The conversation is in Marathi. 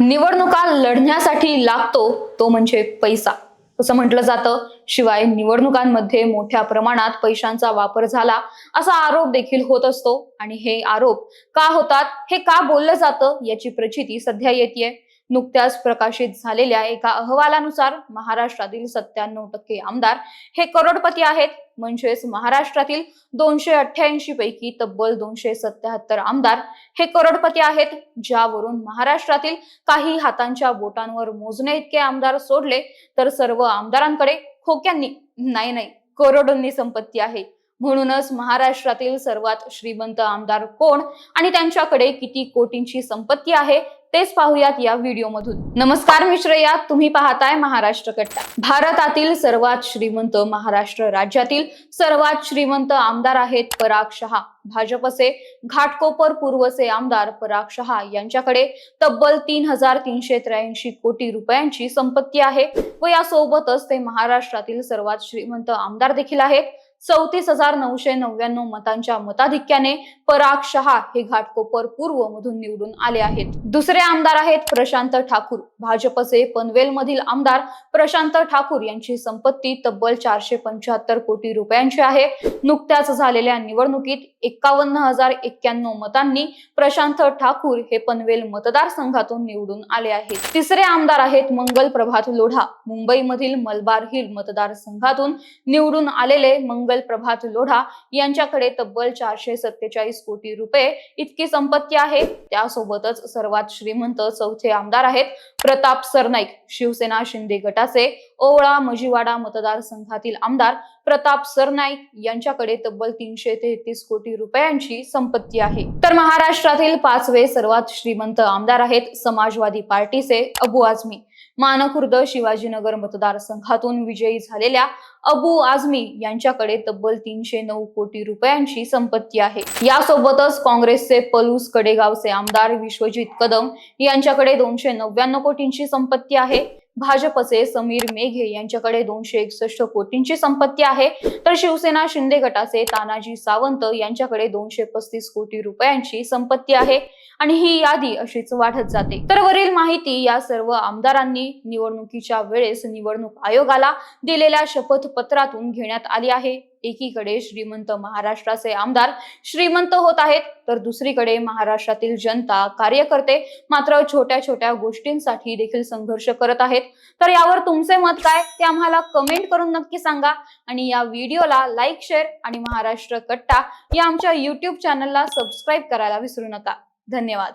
निवडणुका लढण्यासाठी लागतो तो म्हणजे पैसा. असं म्हटलं जातं शिवाय निवडणुकांमध्ये मोठ्या प्रमाणात पैशांचा वापर झाला असा आरोप देखील होत असतो. आणि हे आरोप का होतात हे का बोललं जातं याची प्रचिती सध्या येते नुकत्याच प्रकाशित झालेल्या एका अहवालानुसार महाराष्ट्रातील सत्त्याण्णव टक्के आमदार हे करोडपती आहेत. म्हणजेच महाराष्ट्रातील दोनशे अठ्ठ्याऐंशी पैकी तब्बल दोनशे सत्याहत्तर आमदार हे करोडपती आहेत. ज्यावरून महाराष्ट्रातील काही हातांच्या बोटांवर मोजणे इतके आमदार सोडले तर सर्व आमदारांकडे खोक्यांनी नाही नाही करोडोंनी संपत्ती आहे. म्हणूनच महाराष्ट्रातील सर्वात श्रीमंत आमदार कोण आणि त्यांच्याकडे किती कोटींची संपत्ती आहे तेच पाहूयात या व्हिडिओमधून. नमस्कार मी श्रेया तुम्ही पाहताय महाराष्ट्र कट्टा. भारतातील सर्वात श्रीमंत महाराष्ट्र राज्यातील सर्वात श्रीमंत आमदार आहेत पराग शहा. भाजपचे घाटकोपर पूर्वचे आमदार पराग शहा यांच्याकडे तब्बल तीन हजार तीनशे त्र्याऐंशी कोटी रुपयांची संपत्ती आहे व यासोबतच ते महाराष्ट्रातील सर्वात श्रीमंत आमदार देखील आहेत. चौतीस हजार नऊशे नव्याण्णव मतांच्या मताधिक्याने पराग शहा हे घाटकोपर पूर्व मधून निवडून आले आहेत. दुसरे आमदार आहेत प्रशांत ठाकूर. भाजपचे पनवेल मधील आमदार प्रशांत ठाकूर यांची संपत्ती तब्बल चारशे पंच्याहत्तर कोटी रुपयांची आहे. नुकत्याच झालेल्या निवडणुकीत एकावन्न हजार एक्क्याण्णव मतांनी प्रशांत ठाकूर हे पनवेल मतदारसंघातून निवडून आले आहेत. तिसरे आमदार आहेत मंगल प्रभात लोढा. मुंबईमधील मलबार हिल मतदारसंघातून निवडून आलेले मंगल प्रभात लोढा यांच्याकडे तब्बल चारशे सत्तेचाळीस कोटी रुपये इतकी संपत्ती आहे. त्यासोबतच सर्वात श्रीमंत चौथे आमदार आहेत प्रताप सरनाईक. शिवसेना शिंदे गटाचे ओवळा मजिवाडा मतदारसंघातील आमदार प्रताप सरनाईक यांच्याकडे तब्बल तीनशे तेहतीस कोटी रुपयांची संपत्ती आहे. तर महाराष्ट्रातील पाचवे सर्वात श्रीमंत आमदार आहेत समाजवादी पार्टीचे अबू आझमी. मानखुर्द शिवाजीनगर मतदारसंघातून विजयी झालेल्या अबू आझमी यांच्याकडे तब्बल तीनशे नऊ कोटी रुपयांची संपत्ती आहे. यासोबतच काँग्रेसचे पलूस कडेगावचे आमदार विश्वजित कदम यांच्याकडे दोनशे नव्याण्णव कोटींची संपत्ती आहे. भाजपचे समीर मेघे यांच्याकडे दोनशे एकसष्ट कोटींची संपत्ती आहे. तर शिवसेना शिंदे गटाचे तानाजी सावंत यांच्याकडे दोनशे पस्तीस कोटी रुपयांची संपत्ती आहे आणि ही यादी अशीच वाढत जाते. तर वरील माहिती या सर्व आमदारांनी निवडणुकीच्या वेळेस निवडणूक आयोगाला दिलेल्या शपथपत्रातून घेण्यात आली आहे. एकीकडे श्रीमंत महाराष्ट्राचे आमदार श्रीमंत होत आहेत तर दुसरीकडे महाराष्ट्रातील जनता कार्यकर्ते मात्र छोट्या छोट्या गोष्टींसाठी देखील संघर्ष करत आहेत. तर यावर तुमचे मत काय ते आम्हाला कमेंट करून नक्की सांगा आणि या व्हिडिओला लाईक शेअर आणि महाराष्ट्र कट्टा या आमच्या युट्यूब चॅनलला सबस्क्राईब करायला विसरू नका. धन्यवाद.